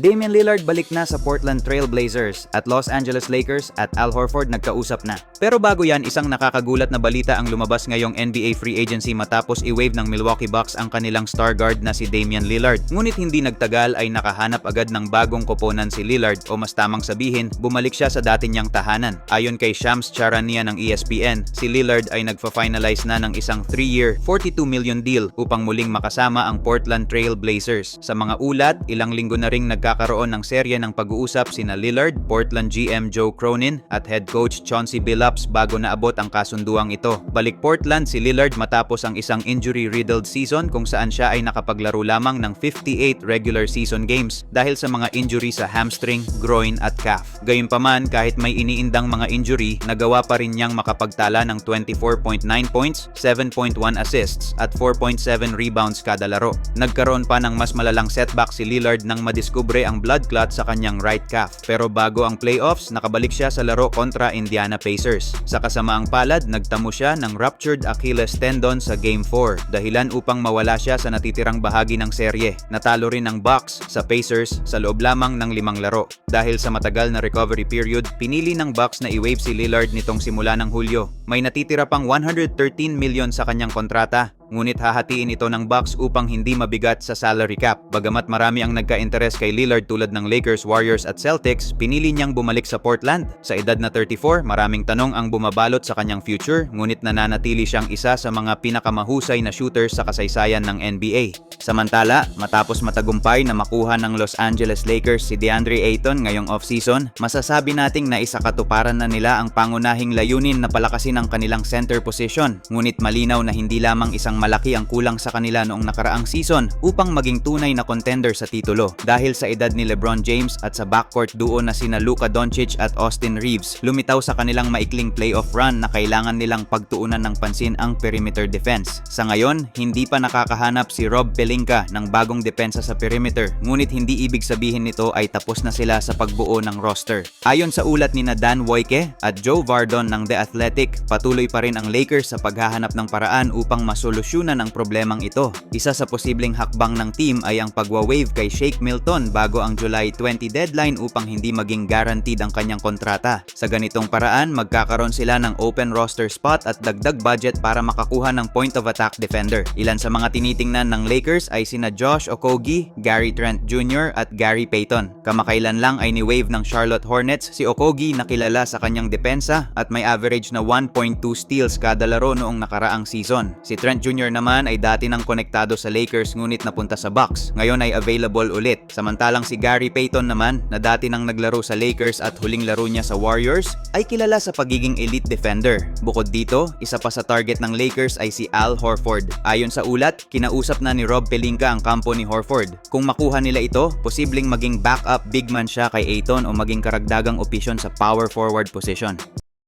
Damian Lillard balik na sa Portland Trail Blazers at Los Angeles Lakers at Al Horford nagkausap na. Pero bago yan, isang nakakagulat na balita ang lumabas ngayong NBA free agency matapos i-wave ng Milwaukee Bucks ang kanilang star guard na si Damian Lillard. Ngunit hindi nagtagal ay nakahanap agad ng bagong koponan si Lillard o mas tamang sabihin, bumalik siya sa dati niyang tahanan. Ayon kay Shams Charania ng ESPN, si Lillard ay nagfa-finalize na ng isang 3-year, 42 million deal upang muling makasama ang Portland Trail Blazers. Sa mga ulat, ilang linggo na ring nagkakaroon ng serye ng pag-uusap sina Lillard, Portland GM Joe Cronin at head coach Chauncey Billups bago naabot ang kasunduang ito. Balik Portland si Lillard matapos ang isang injury-riddled season kung saan siya ay nakapaglaro lamang ng 58 regular season games dahil sa mga injury sa hamstring, groin at calf. Gayunpaman, kahit may iniindang mga injury, nagawa pa rin niyang makapagtala ng 24.9 points, 7.1 assists at 4.7 rebounds kada laro. Nagkaroon pa ng mas malalang setback si Lillard nang madiskubre ang blood clot sa kanyang right calf. Pero bago ang playoffs, nakabalik siya sa laro kontra Indiana Pacers. Sa kasamaang palad, nagtamo siya ng ruptured Achilles tendon sa Game 4, dahilan upang mawala siya sa natitirang bahagi ng serye. Natalo rin ng Bucks sa Pacers sa loob lamang ng limang laro. Dahil sa matagal na recovery period, pinili ng Bucks na i-waive si Lillard nitong simula ng Hulyo. May natitira pang 113 million sa kanyang kontrata ngunit hahatiin ito ng Bucks upang hindi mabigat sa salary cap. Bagamat marami ang nagka-interes kay Lillard tulad ng Lakers, Warriors at Celtics, pinili niyang bumalik sa Portland. Sa edad na 34, maraming tanong ang bumabalot sa kanyang future, ngunit nananatili siyang isa sa mga pinakamahusay na shooters sa kasaysayan ng NBA. Samantala, matapos matagumpay na makuha ng Los Angeles Lakers si DeAndre Ayton ngayong offseason, masasabi nating na isa katuparan na nila ang pangunahing layunin na palakasin ang kanilang center position. Ngunit malinaw na hindi lamang isang malaki ang kulang sa kanila noong nakaraang season upang maging tunay na contender sa titulo. Dahil sa edad ni LeBron James at sa backcourt duo na sina Luka Doncic at Austin Reeves, lumitaw sa kanilang maikling playoff run na kailangan nilang pagtuunan ng pansin ang perimeter defense. Sa ngayon, hindi pa nakakahanap si Rob Pelinka ng bagong depensa sa perimeter, ngunit hindi ibig sabihin nito ay tapos na sila sa pagbuo ng roster. Ayon sa ulat ni Dan Woike at Joe Vardon ng The Athletic, patuloy pa rin ang Lakers sa paghahanap ng paraan upang masolusyonan ang problemang ito. Isa sa posibleng hakbang ng team ay ang pagwa-wave kay Shake Milton bago ang July 20 deadline upang hindi maging guaranteed ang kanyang kontrata. Sa ganitong paraan, magkakaroon sila ng open roster spot at dagdag budget para makakuha ng point of attack defender. Ilan sa mga tinitingnan ng Lakers ay sina Josh Okogie, Gary Trent Jr. at Gary Payton. Kamakailan lang ay ni-wave ng Charlotte Hornets si Okogie na kilala sa kanyang depensa at may average na 1.2 steals kada laro noong nakaraang season. Si Trent Jr. naman ay dati nang konektado sa Lakers ngunit napunta sa Bucks. Ngayon ay available ulit. Samantalang si Gary Payton naman na dati nang naglaro sa Lakers at huling laro niya sa Warriors ay kilala sa pagiging elite defender. Bukod dito, isa pa sa target ng Lakers ay si Al Horford. Ayon sa ulat, kinausap na ni Rob Pelinka ang kampo ni Horford. Kung makuha nila ito, posibleng maging backup big man siya kay Ayton o maging karagdagang opisyon sa power forward position.